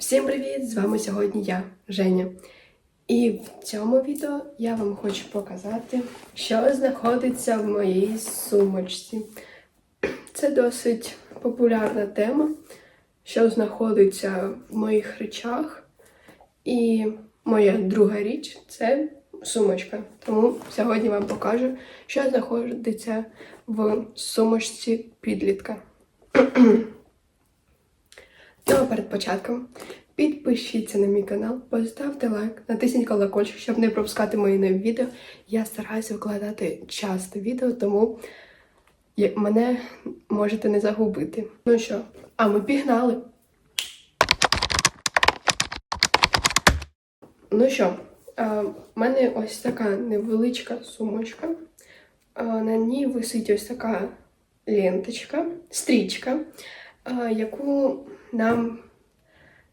Всім привіт! З вами сьогодні я, Женя. І в цьому відео я вам хочу показати, що знаходиться в моїй сумочці. Це досить популярна тема, що знаходиться в моїх речах. І моя друга річ це сумочка. Тому сьогодні вам покажу, що знаходиться в сумочці підлітка. Ну а перед початком підпишіться на мій канал, поставте лайк, натисніть колокольчик, щоб не пропускати мої нові відео. Я стараюся викладати часто відео, тому мене можете не загубити. Ну що, а ми пігнали. Ну що, в мене ось така невеличка сумочка. На ній висить ось така ленточка, стрічка, яку нам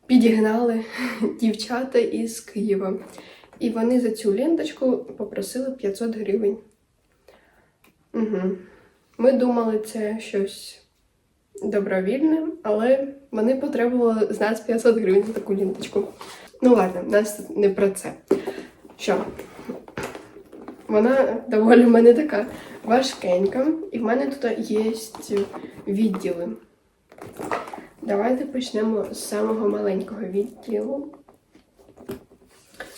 підігнали дівчата із Києва. І вони за цю ленточку попросили 500 гривень. Угу. Ми думали, це щось добровільне, але вони потребували з нас 500 гривень за таку ленточку. Ну ладно, в нас не про це. Що? Вона доволі в мене така важкенька, і в мене тут є відділи. Давайте почнемо з самого маленького відділу.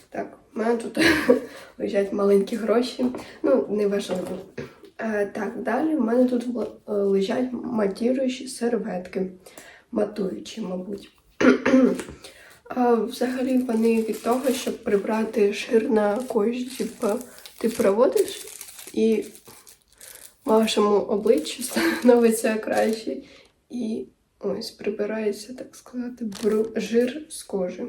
Так, в мене тут лежать маленькі гроші. Ну, не важливо. Е, так, далі в мене тут е, лежать матіруючі серветки. Матуючі, мабуть. Взагалі вони від того, щоб прибрати шир на кожі, типу, ти проводиш і вашому обличчю становиться краще. І ось прибирається, так сказати, бру- жир з кожи.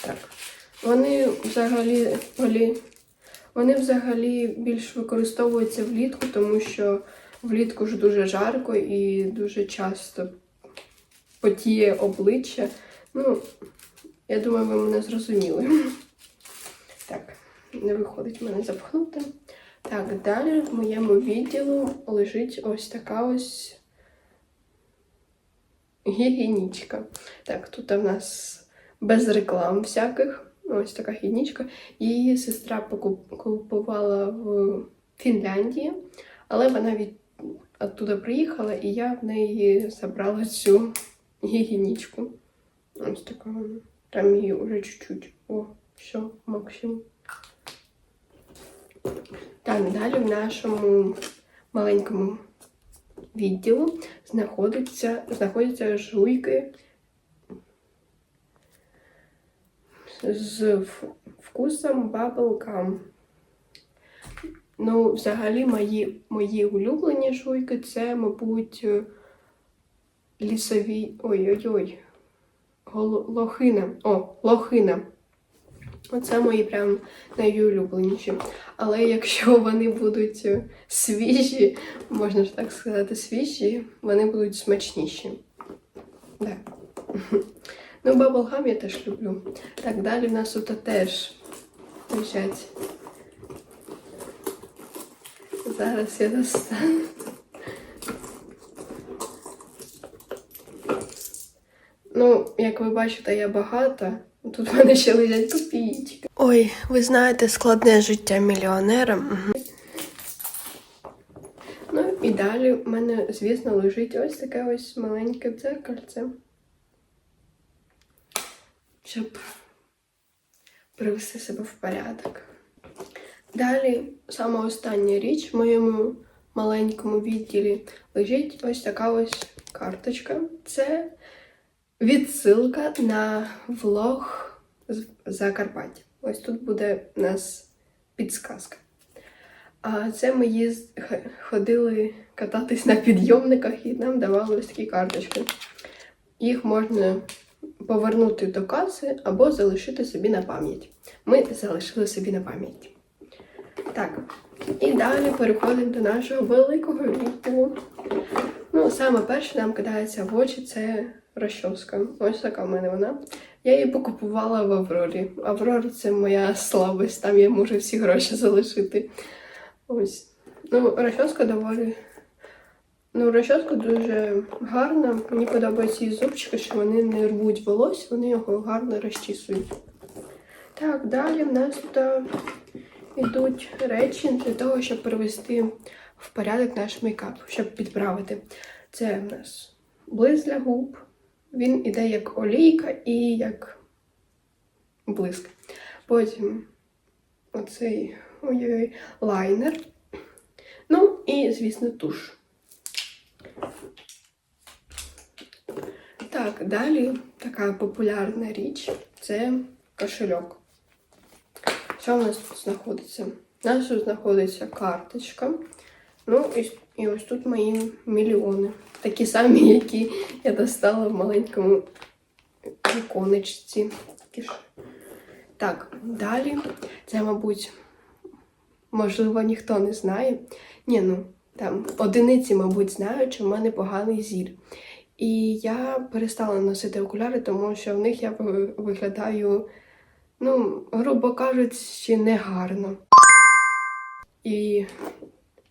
Так. Вони взагалі вони взагалі більш використовуються влітку, тому що влітку ж дуже жарко і дуже часто потіє обличчя. Ну, я думаю, ви мене зрозуміли. Так, не виходить мене запхнути. Так, далі в моєму відділу лежить ось така ось гігієнічка. Так, тут в нас без реклам всяких. Ось така гігієнічка. Її сестра купувала в Фінляндії, але вона від оттуда приїхала, і я в неї забрала цю гігієнічку. Ось така вона. Там її вже чуть-чуть. О, все, максимум. Так, далі в нашому маленькому відділу знаходяться, знаходяться жуйки з вкусом bubblegum. Ну, взагалі, мої, мої улюблені жуйки це, мабуть, лісові. Ой-ой-ой. Лохина. О, лохина. Оце мої прям найулюбленіші. Але якщо вони будуть е, свіжі, можна ж так сказати, свіжі, вони будуть смачніші. Да. Ну, баблгам я теж люблю. Так, далі в нас тут теж лежать. Зараз я достану. Ну, як ви бачите, я багата. Тут в мене ще лежать копійки. Ой, ви знаєте, складне життя мільйонера. Ну і далі в мене, звісно, лежить ось таке ось маленьке дзеркальце. Щоб привести себе в порядок. Далі, сама остання річ в моєму маленькому відділі лежить ось така ось карточка. Це відсилка на влог з Закарпаття. Ось тут буде у нас підсказка. А це ми їз... х- ходили кататись на підйомниках і нам давали ось такі карточки. Їх можна повернути до каси або залишити собі на пам'ять. Ми залишили собі на пам'ять. Так, і далі переходимо до нашого великого відділу. Ну, саме перше нам кидається в очі це розчоска. Ось така в мене вона. Я її покупувала в Аврорі. Аврора це моя слабость, там я можу всі гроші залишити. Ось. Ну, розчоска доволі Ну, розчоска дуже гарна. Мені подобаються її зубчики, що вони не рвуть волосся, вони його гарно розчісують. Так, далі в нас тут йдуть речі для того, щоб привести в порядок наш мейкап, щоб підправити. Це в нас блиск для губ. Він іде як олійка і як блиск. Потім оцей ой-ой, лайнер. Ну і, звісно, туш. Так, далі така популярна річ це кошельок. Що в нас тут знаходиться? У нас тут знаходиться карточка. Ну, і, ось тут мої мільйони. Такі самі, які я достала в маленькому віконечці. Так, далі. Це, мабуть, можливо, ніхто не знає. Ні, ну, там одиниці, мабуть, знають, що в мене поганий зір. І я перестала носити окуляри, тому що в них я виглядаю, ну, грубо кажучи, негарно. І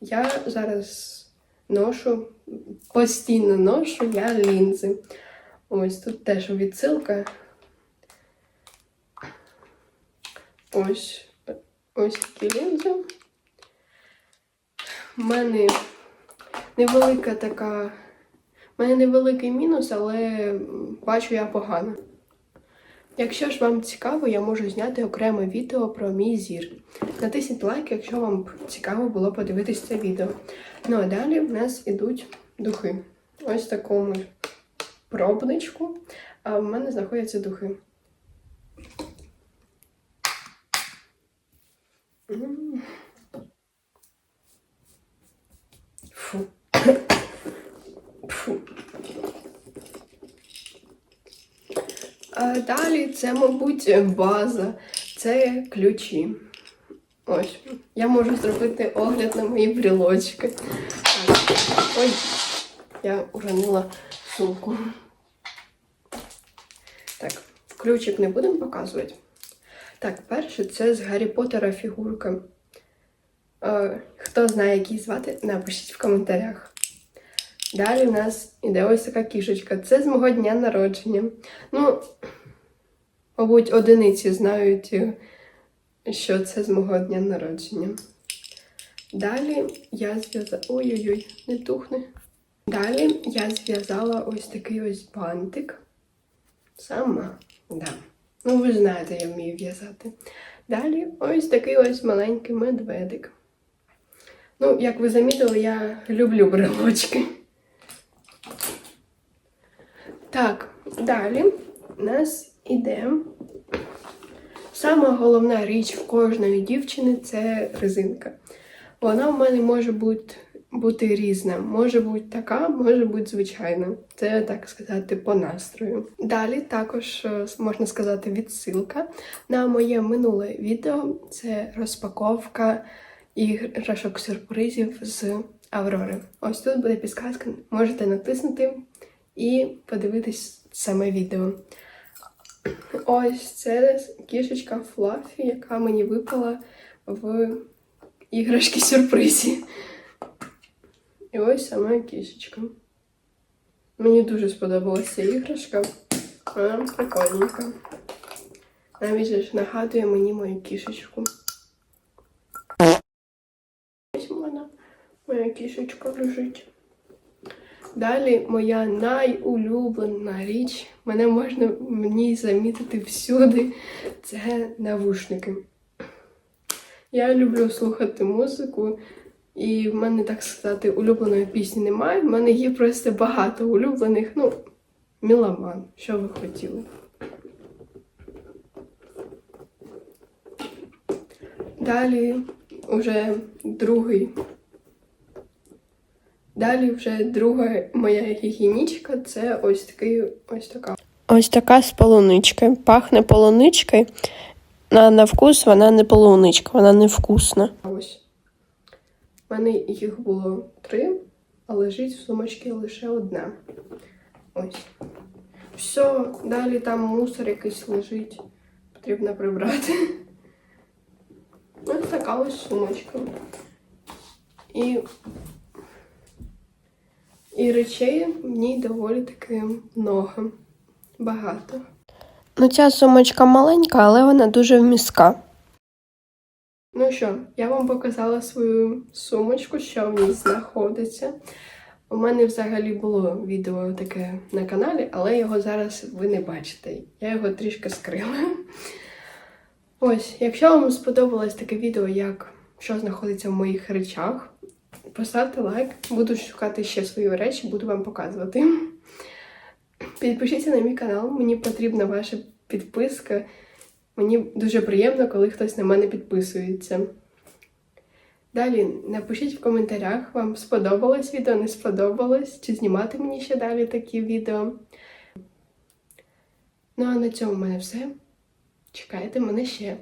я зараз ношу, постійно ношу я лінзи. Ось тут теж відсилка. Ось, ось такі лінзи. У мене невелика така. У мене невеликий мінус, але бачу я погано. Якщо ж вам цікаво, я можу зняти окреме відео про мій зір. Натисніть лайк, якщо вам цікаво було подивитись це відео. Ну а далі в нас ідуть духи. Ось в такому пробничку. А в мене знаходяться духи. М. далі це, мабуть, база. Це ключі. Ось. Я можу зробити огляд на мої брілочки. Ой, я уронила сумку. Так, ключик не будемо показувати. Так, перше це з Гаррі Поттера фігурка. Е, хто знає, як звати, напишіть в коментарях. Далі в нас іде ось така кішечка. Це з мого дня народження. Ну, мабуть, одиниці знають, е, що це з мого дня народження. Далі я зв'язала. Ой-ой-ой, не тухне. Далі я зв'язала ось такий ось бантик. Сама. Да. Ну, ви знаєте, я вмію в'язати. Далі ось такий ось маленький медведик. Ну, як ви замітили, я люблю брелочки. Так, далі у нас іде. Сама головна річ в кожної дівчини це резинка. Вона в мене може бути, бути різна. Може бути така, може бути звичайна. Це так сказати по настрою. Далі також е, можна сказати відсилка на моє минуле відео. Це розпаковка іграшок сюрпризів з Аврори. Ось тут буде підсказка, можете натиснути і подивитись саме відео. Ось це кішечка Флафі, яка мені випала в іграшки сюрпризі. І ось сама кішечка. Мені дуже сподобалася іграшка. Вона прикольненька. Навіть ж нагадує мені мою кішечку. Ось вона, моя кішечка лежить. Далі моя найулюблена річ, мене можна ній замітити всюди, це навушники. Я люблю слухати музику, і в мене, так сказати, улюбленої пісні немає. В мене є просто багато улюблених, ну, міломан, що ви хотіли. Далі вже другий Далі вже друга моя гігієнічка це ось такий ось така. Ось така з полуничкою. Пахне полуничкою. На, на вкус вона не полуничка, вона не вкусна. Ось. У мене їх було три, а лежить в сумочці лише одна. Ось. Все, далі там мусор якийсь лежить. Потрібно прибрати. Ось така ось сумочка. І І речей в ній доволі таки много. Багато. Ну, ця сумочка маленька, але вона дуже вмістка. Ну що, я вам показала свою сумочку, що в ній знаходиться. У мене взагалі було відео таке на каналі, але його зараз ви не бачите. Я його трішки скрила. Ось, якщо вам сподобалось таке відео, як що знаходиться в моїх речах, поставте лайк, буду шукати ще свої речі, буду вам показувати. Підпишіться на мій канал, мені потрібна ваша підписка. Мені дуже приємно, коли хтось на мене підписується. Далі напишіть в коментарях, вам сподобалось відео, не сподобалось, чи знімати мені ще далі такі відео. Ну а на цьому в мене все. Чекайте мене ще.